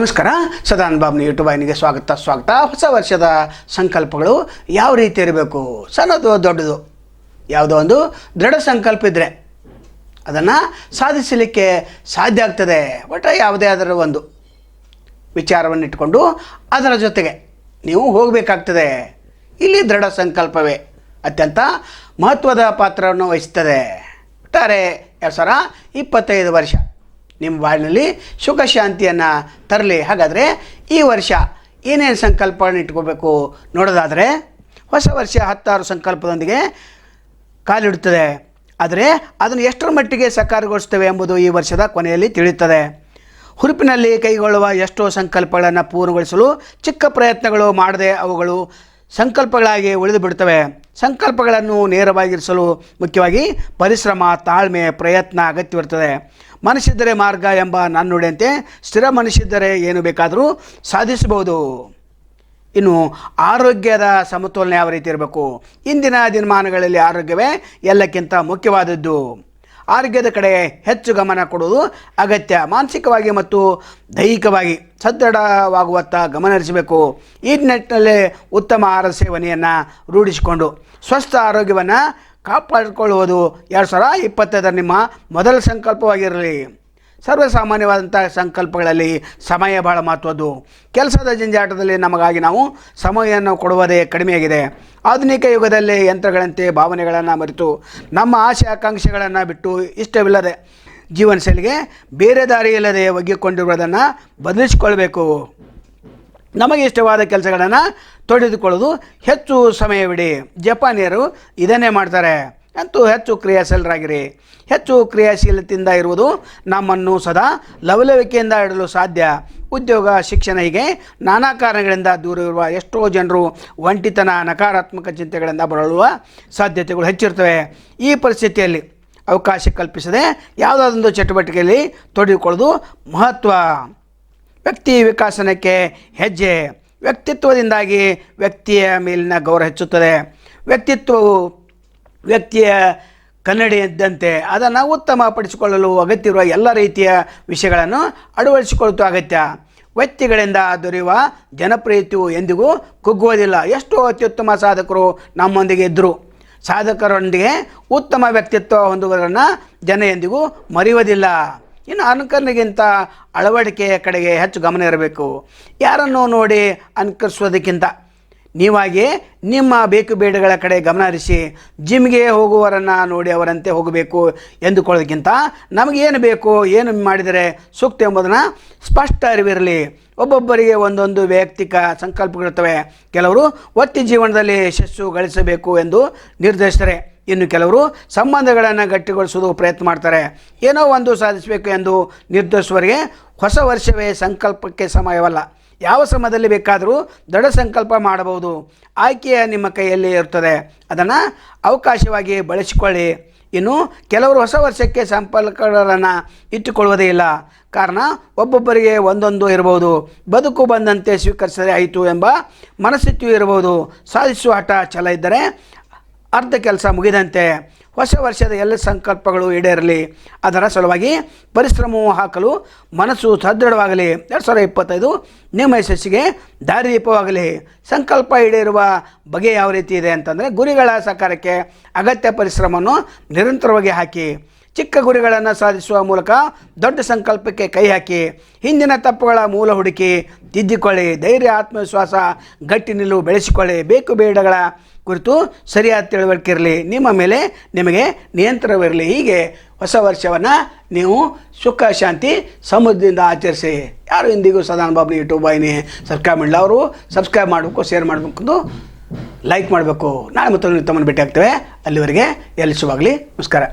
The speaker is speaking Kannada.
ನಮಸ್ಕಾರ. ಸದಾನ್ ಬಾಬ್ನ ಯೂಟ್ಯೂಬ್ ವಾಹಿನಿಗೆ ಸ್ವಾಗತ ಸ್ವಾಗತ. ಹೊಸ ವರ್ಷದ ಸಂಕಲ್ಪಗಳು ಯಾವ ರೀತಿ ಇರಬೇಕು? ಸಣ್ಣದು, ದೊಡ್ಡದು. ಯಾವುದೋ ಒಂದು ದೃಢ ಸಂಕಲ್ಪ ಇದ್ದರೆ ಅದನ್ನು ಸಾಧಿಸಲಿಕ್ಕೆ ಸಾಧ್ಯ ಆಗ್ತದೆ. ಒಟ್ಟು ಯಾವುದೇ ಅದರ ಒಂದು ವಿಚಾರವನ್ನು ಇಟ್ಕೊಂಡು ಅದರ ಜೊತೆಗೆ ನೀವು ಹೋಗಬೇಕಾಗ್ತದೆ. ಇಲ್ಲಿ ದೃಢ ಸಂಕಲ್ಪವೇ ಅತ್ಯಂತ ಮಹತ್ವದ ಪಾತ್ರವನ್ನು ವಹಿಸ್ತದೆ. ಒಟ್ಟಾರೆ ಎರಡು ಸಾವಿರ ಇಪ್ಪತ್ತೈದು ವರ್ಷ. ನಿಮ್ಮ ಬಾಳಿನಲ್ಲಿ ಸುಖ ಶಾಂತಿಯನ್ನು ತರಲಿ. ಹಾಗಾದರೆ ಈ ವರ್ಷ ಏನೇನು ಸಂಕಲ್ಪಗಳನ್ನ ಇಟ್ಕೋಬೇಕು ನೋಡೋದಾದರೆ ಹೊಸ ವರ್ಷ ಹತ್ತಾರು ಸಂಕಲ್ಪದೊಂದಿಗೆ ಕಾಲಿಡುತ್ತದೆ. ಆದರೆ ಅದನ್ನು ಎಷ್ಟರ ಮಟ್ಟಿಗೆ ಸಕಾರಗೊಳಿಸ್ತೇವೆ ಎಂಬುದು ಈ ವರ್ಷದ ಕೊನೆಯಲ್ಲಿ ತಿಳಿಯುತ್ತದೆ. ಹುರುಪಿನಲ್ಲಿ ಕೈಗೊಳ್ಳುವ ಎಷ್ಟೋ ಸಂಕಲ್ಪಗಳನ್ನು ಪೂರ್ಣಗೊಳಿಸಲು ಚಿಕ್ಕ ಪ್ರಯತ್ನಗಳು ಮಾಡದೆ ಅವುಗಳು ಸಂಕಲ್ಪಗಳಾಗಿ ಉಳಿದು ಬಿಡ್ತವೆ ಸಂಕಲ್ಪಗಳನ್ನು ನೇರವಾಗಿರಿಸಲು ಮುಖ್ಯವಾಗಿ ಪರಿಶ್ರಮ, ತಾಳ್ಮೆ, ಪ್ರಯತ್ನ ಅಗತ್ಯವಿರ್ತದೆ ಮನಸ್ಸಿದ್ದರೆ ಮಾರ್ಗ ಎಂಬ ನನ್ನುಡಿಯಂತೆ ಸ್ಥಿರ ಮನಸ್ಸಿದ್ದರೆ ಏನು ಬೇಕಾದರೂ ಸಾಧಿಸಬಹುದು. ಇನ್ನು ಆರೋಗ್ಯದ ಸಮತೋಲನ ಯಾವ ರೀತಿ ಇರಬೇಕು? ಇಂದಿನ ದಿನಮಾನಗಳಲ್ಲಿ ಆರೋಗ್ಯವೇ ಎಲ್ಲಕ್ಕಿಂತ ಮುಖ್ಯವಾದದ್ದು. ಆರೋಗ್ಯದ ಕಡೆ ಹೆಚ್ಚು ಗಮನ ಕೊಡುವುದು ಅಗತ್ಯ. ಮಾನಸಿಕವಾಗಿ ಮತ್ತು ದೈಹಿಕವಾಗಿ ಸದೃಢವಾಗುವತ್ತ ಗಮನ ಹರಿಸಬೇಕು. ಈ ನಿಟ್ಟಿನಲ್ಲಿ ಉತ್ತಮ ಆಹಾರ ಸೇವನೆಯನ್ನು ರೂಢಿಸಿಕೊಂಡು ಸ್ವಸ್ಥ ಆರೋಗ್ಯವನ್ನು ಕಾಪಾಡಿಕೊಳ್ಳುವುದು. ಎರಡು ಸಾವಿರ ಇಪ್ಪತ್ತೈದರ ನಿಮ್ಮ ಮೊದಲ ಸಂಕಲ್ಪವಾಗಿರಲಿ. ಸರ್ವಸಾಮಾನ್ಯವಾದಂಥ ಸಂಕಲ್ಪಗಳಲ್ಲಿ ಸಮಯ ಬಹಳ ಮಹತ್ವದ್ದು. ಕೆಲಸದ ಜಂಜಾಟದಲ್ಲಿ ನಮಗಾಗಿ ನಾವು ಸಮಯವನ್ನು ಕೊಡುವುದೇ ಕಡಿಮೆಯಾಗಿದೆ. ಆಧುನಿಕ ಯುಗದಲ್ಲಿ ಯಂತ್ರಗಳಂತೆ ಭಾವನೆಗಳನ್ನು ಮರೆತು ನಮ್ಮ ಆಸೆ ಆಕಾಂಕ್ಷೆಗಳನ್ನು ಬಿಟ್ಟು ಇಷ್ಟವಿಲ್ಲದೆ ಜೀವನ ಶೈಲಿಗೆ ಬೇರೆ ದಾರಿ ಇಲ್ಲದೆ ಒಗ್ಗಿಕೊಂಡಿರುವುದನ್ನು ಬದಲಿಸಿಕೊಳ್ಬೇಕು. ನಮಗೆ ಇಷ್ಟವಾದ ಕೆಲಸಗಳನ್ನು ತೊಡೆದುಕೊಳ್ಳೋದು ಹೆಚ್ಚು ಸಮಯವಿಡಿ. ಜಪಾನಿಯರು ಇದನ್ನೇ ಮಾಡ್ತಾರೆ. ಅಂತೂ ಹೆಚ್ಚು ಕ್ರಿಯಾಶೀಲರಾಗಿರಿ. ಹೆಚ್ಚು ಕ್ರಿಯಾಶೀಲತೆಯಿಂದ ಇರುವುದು ನಮ್ಮನ್ನು ಸದಾ ಲವಲವಿಕೆಯಿಂದ ಇಡಲು ಸಾಧ್ಯ. ಉದ್ಯೋಗ, ಶಿಕ್ಷಣ ಹೀಗೆ ನಾನಾ ಕಾರಣಗಳಿಂದ ದೂರ ಇರುವ ಎಷ್ಟೋ ಜನರು ಒಂಟಿತನ, ನಕಾರಾತ್ಮಕ ಚಿಂತೆಗಳಿಂದ ಬಳಲುವ ಸಾಧ್ಯತೆಗಳು ಹೆಚ್ಚಿರ್ತವೆ ಈ ಪರಿಸ್ಥಿತಿಯಲ್ಲಿ ಅವಕಾಶ ಕಲ್ಪಿಸದೆ ಯಾವುದಾದೊಂದು ಚಟುವಟಿಕೆಯಲ್ಲಿ ತೊಡಗಿಕೊಳ್ಳೋದು ಮಹತ್ವ. ವ್ಯಕ್ತಿ ವಿಕಾಸನಕ್ಕೆ ಹೆಜ್ಜೆ. ವ್ಯಕ್ತಿತ್ವದಿಂದಾಗಿ ವ್ಯಕ್ತಿಯ ಮೇಲಿನ ಗೌರವ ಹೆಚ್ಚುತ್ತದೆ. ವ್ಯಕ್ತಿತ್ವವು ವ್ಯಕ್ತಿಯ ಕನ್ನಡಿ ಇದ್ದಂತೆ ಅದನ್ನು ಉತ್ತಮಪಡಿಸಿಕೊಳ್ಳಲು ಅಗತ್ಯವಿರುವ ಎಲ್ಲ ರೀತಿಯ ವಿಷಯಗಳನ್ನು ಅಳವಡಿಸಿಕೊಳ್ಳುತ್ತಾ ಅಗತ್ಯ. ವ್ಯಕ್ತಿಗಳಿಂದ ದೊರೆಯುವ ಜನಪ್ರಿಯತೆಯು ಎಂದಿಗೂ ಕುಗ್ಗುವುದಿಲ್ಲ. ಎಷ್ಟೋ ಅತ್ಯುತ್ತಮ ಸಾಧಕರು ನಮ್ಮೊಂದಿಗೆ ಇದ್ದರು. ಸಾಧಕರೊಂದಿಗೆ ಉತ್ತಮ ವ್ಯಕ್ತಿತ್ವ ಹೊಂದುವುದನ್ನು ಜನ ಎಂದಿಗೂ ಮರೆಯುವುದಿಲ್ಲ. ಇನ್ನು ಅನುಕರಣೆಗಿಂತ ಅಳವಡಿಕೆಯ ಕಡೆಗೆ ಹೆಚ್ಚು ಗಮನ ಇರಬೇಕು. ಯಾರನ್ನು ನೋಡಿ ಅನುಕರಿಸೋದಕ್ಕಿಂತ ನೀವಾಗಿ ನಿಮ್ಮ ಬೇಕು ಬೇಡಗಳ ಕಡೆ ಗಮನ ಹರಿಸಿ ಜಿಮ್ಗೆ ಹೋಗುವವರನ್ನು ನೋಡಿ ಅವರಂತೆ ಹೋಗಬೇಕು ಎಂದುಕೊಳ್ಳೋದಕ್ಕಿಂತ ನಮಗೇನು ಬೇಕು, ಏನು ಮಾಡಿದರೆ ಸೂಕ್ತ ಎಂಬುದನ್ನು ಸ್ಪಷ್ಟ ಅರಿವಿರಲಿ. ಒಬ್ಬೊಬ್ಬರಿಗೆ ಒಂದೊಂದು ವೈಯಕ್ತಿಕ ಸಂಕಲ್ಪಗಳಿರ್ತವೆ. ಕೆಲವರು ಒತ್ತಿ ಜೀವನದಲ್ಲಿ ಯಶಸ್ಸು ಗಳಿಸಬೇಕು ಎಂದು ನಿರ್ಧರಿಸ್ತಾರೆ. ಇನ್ನು ಕೆಲವರು ಸಂಬಂಧಗಳನ್ನು ಗಟ್ಟಿಗೊಳಿಸೋದು ಪ್ರಯತ್ನ ಮಾಡ್ತಾರೆ. ಏನೋ ಒಂದು ಸಾಧಿಸಬೇಕು ಎಂದು ನಿರ್ಧರಿಸುವವರಿಗೆ ಹೊಸ ವರ್ಷವೇ ಸಂಕಲ್ಪಕ್ಕೆ ಸಮಯವಲ್ಲ. ಯಾವ ಸಮಯದಲ್ಲಿ ಬೇಕಾದರೂ ದೃಢ ಸಂಕಲ್ಪ ಮಾಡಬಹುದು. ಆಯ್ಕೆಯ ನಿಮ್ಮ ಕೈಯಲ್ಲಿ ಇರುತ್ತದೆ. ಅದನ್ನು ಅವಕಾಶವಾಗಿ ಬಳಸಿಕೊಳ್ಳಿ. ಇನ್ನು ಕೆಲವರು ಹೊಸ ವರ್ಷಕ್ಕೆ ಸಂಪರ್ಕಗಳನ್ನು ಇಟ್ಟುಕೊಳ್ಳುವುದೇ ಇಲ್ಲ. ಕಾರಣ ಒಬ್ಬೊಬ್ಬರಿಗೆ ಒಂದೊಂದು ಇರಬಹುದು. ಬದುಕು ಬಂದಂತೆ ಸ್ವೀಕರಿಸದೇ ಆಯಿತು ಎಂಬ ಮನಸ್ಥಿತಿಯು ಇರಬಹುದು. ಸಾಧಿಸುವ ಹಠ ಛಲ ಇದ್ದರೆ ಅರ್ಧ ಕೆಲಸ ಮುಗಿದಂತೆ. ಹೊಸ ವರ್ಷದ ಎಲ್ಲ ಸಂಕಲ್ಪಗಳು ಈಡೇರಲಿ, ಅದರ ಸಲುವಾಗಿ ಪರಿಶ್ರಮವು ಹಾಕಲು ಮನಸ್ಸು ಸದೃಢವಾಗಲಿ. ಎರಡು ಸಾವಿರದ ಇಪ್ಪತ್ತೈದು ನಿಮ್ಮ ಯಶಸ್ಸಿಗೆ ದಾರಿದೀಪವಾಗಲಿ. ಸಂಕಲ್ಪ ಈಡೇರುವ ಬಗೆ ಯಾವ ರೀತಿ ಇದೆ ಅಂತಂದರೆ ಗುರಿಗಳ ಸಾಕಾರಕ್ಕೆ ಅಗತ್ಯ ಪರಿಶ್ರಮವನ್ನು ನಿರಂತರವಾಗಿ ಹಾಕಿ. ಚಿಕ್ಕ ಗುರಿಗಳನ್ನು ಸಾಧಿಸುವ ಮೂಲಕ ದೊಡ್ಡ ಸಂಕಲ್ಪಕ್ಕೆ ಕೈ ಹಾಕಿ ಹಿಂದಿನ ತಪ್ಪುಗಳ ಮೂಲ ಹುಡುಕಿ ತಿದ್ದಿಕೊಳ್ಳಿ, ಧೈರ್ಯ, ಆತ್ಮವಿಶ್ವಾಸ, ಗಟ್ಟಿ ನಿಲ್ಲು ಬೆಳೆಸಿಕೊಳ್ಳಿ, ಬೇಕು ಬೇಡಗಳ ಕುರಿತು ಸರಿಯಾದ ತಿಳುವಳಿಕೆ ಇರಲಿ ನಿಮ್ಮ ಮೇಲೆ ನಿಮಗೆ ನಿಯಂತ್ರಣವಿರಲಿ. ಹೀಗೆ ಹೊಸ ವರ್ಷವನ್ನು ನೀವು ಸುಖ, ಶಾಂತಿ, ಸಮೃದ್ಧಿಯಿಂದ ಆಚರಿಸಿ. ಯಾರು ಇಂದಿಗೂ ಸದಾನ ಬಾಬು ಯೂಟ್ಯೂಬ್ ವಾಹಿನಿ ಸಬ್ಸ್ಕ್ರೈಬ್ ಮಾಡಿಲ್ಲ ಅವರು, ಸಬ್ಸ್ಕ್ರೈಬ್ ಮಾಡಬೇಕು ಶೇರ್ ಮಾಡಬೇಕು ಲೈಕ್ ಮಾಡಬೇಕು. ನಾಳೆ ಮತ್ತೊಂದು ತಮ್ಮನ್ನು ಭೇಟಿ ಆಗ್ತೇವೆ ಅಲ್ಲಿವರೆಗೆ ಎಲ್ಲಿ ಶುಭಾಗಲಿ ನಮಸ್ಕಾರ.